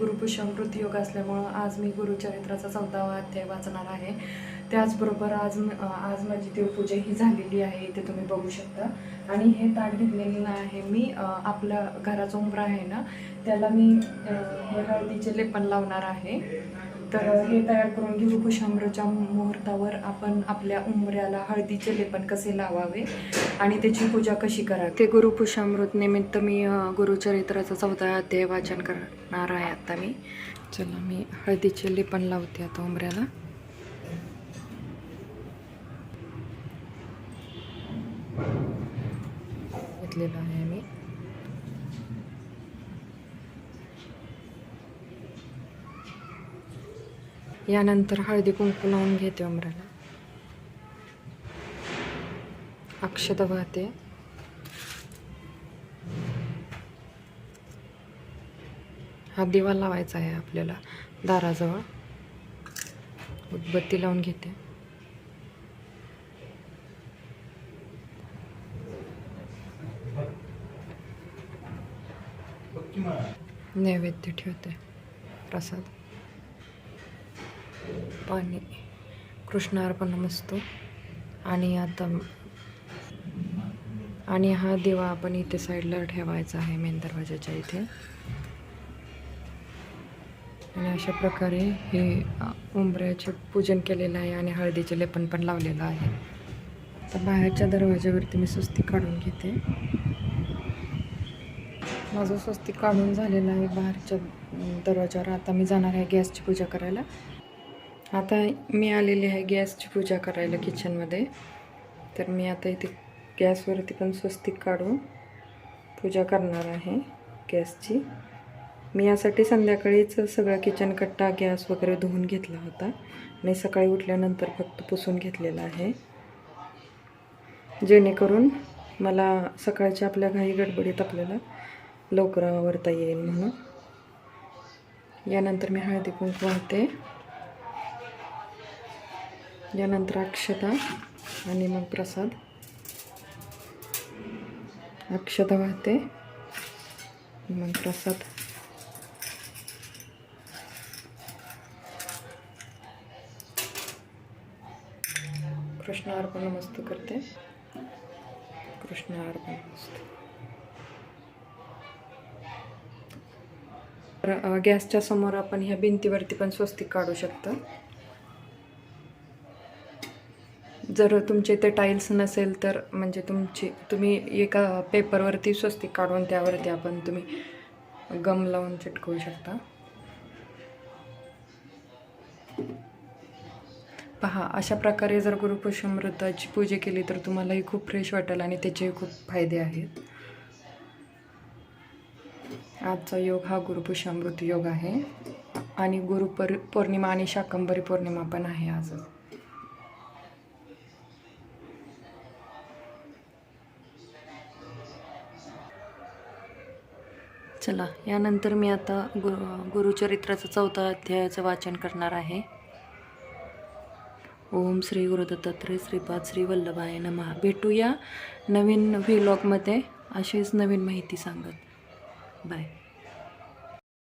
गुरुपुष्यामृत योग असल्यामुळं आज मी गुरुचरित्राचा चौदावा अध्याय वाचणार आहे. त्याचबरोबर आज आज माझी देवपूजा ही झालेली आहे इथे तुम्ही बघू शकता. आणि हे ताट घेतलेलं आहे मी आपल्या घराचा उंबरा आहे ना त्याला मी हे हळदीचे लेपन लावणार आहे. तर हे तयार करून घेऊ. कुशामृतच्या मुहूर्तावर आपण आपल्या उंबऱ्याला हळदीचे लेपन कसे लावावे आणि त्याची पूजा कशी करावी? ते गुरु कुशामृत निमित्त मी गुरुचरित्राचा गुरुचरित्राचं चौदा अध्याय वाचन करणार आहे आता मी. चला मी हळदीचे लेपन लावते आता उंबऱ्याला. घेतलेलं आहे मी. यानंतर हळदी कुंकू लावून घेते उमराला. अक्षता वाहते. हा दिवा लावायचा आहे आपल्याला दाराजवळ. उदबत्ती लावून घेते. नैवेद्य ठेवते. प्रसाद. पाणी. कृष्णार्पण मस्तो आणि आता आणि हा दिवा आपण इथे साईडला ठेवायचा आहे मेन दरवाजाच्या इथे. आणि अशा प्रकारे हे उंबऱ्याचे पूजन केलेलं आहे आणि हळदीचे लेपन पण लावलेलं आहे. तर बाहेरच्या दरवाज्यावरती मी स्वस्ती काढून घेते. माझं स्वस्ती काढून झालेलं आहे बाहेरच्या दरवाजावर आता मी जाणार आहे गॅसची पूजा करायला. आता मी आलेली आहे गॅसची पूजा करायला किचनमध्ये तर मी आता इथे गॅसवरती पण स्वस्तिक काढून पूजा करणार आहे गॅसची. मी यासाठी संध्याकाळीच सगळं किचन कट्टा गॅस वगैरे धुवून घेतला होता. आणि सकाळी उठल्यानंतर फक्त पुसून घेतलेला आहे. जेणेकरून मला सकाळच्या आपल्या घाई गडबडीत आपल्याला लवकर आवरता येईल म्हणून. यानंतर मी हळदी कुंकू वाहते. यानंतर अक्षता आणि मग प्रसाद. अक्षता वाहते. मग प्रसाद. कृष्ण अर्पण मस्त करते. कृष्ण अर्पण मस्त. गॅसच्या समोर आपण ह्या भिंतीवरती पण स्वस्तिक काढू शकतो. जर तुमचे ते टाईल्स नसेल तर म्हणजे तुमची तुम्ही एका पेपरवरती स्वस्तिक काढून त्यावरती आपण तुम्ही गम लावून चिटकवू शकता. पहा अशा प्रकारे जर गुरुपुष्यमृताची पूजा केली तर तुम्हालाही खूप फ्रेश वाटेल आणि त्याचेही खूप फायदे आहेत. आजचा योग हा गुरुपुष्यामृत योग आहे. आणि गुरुपर पौर्णिमा आणि शाकंभरी पौर्णिमा पण आहे आज चला यानंतर मी आता गुरु गुरुचरित्राचं चौथा अध्यायाचं वाचन करणार आहे. ओम श्री गुरुदत्तात्रय श्रीपाद श्री वल्लभाय नमहा भेटूया नवीन व्हिलॉगमध्ये अशीच नवीन माहिती सांगत. बाय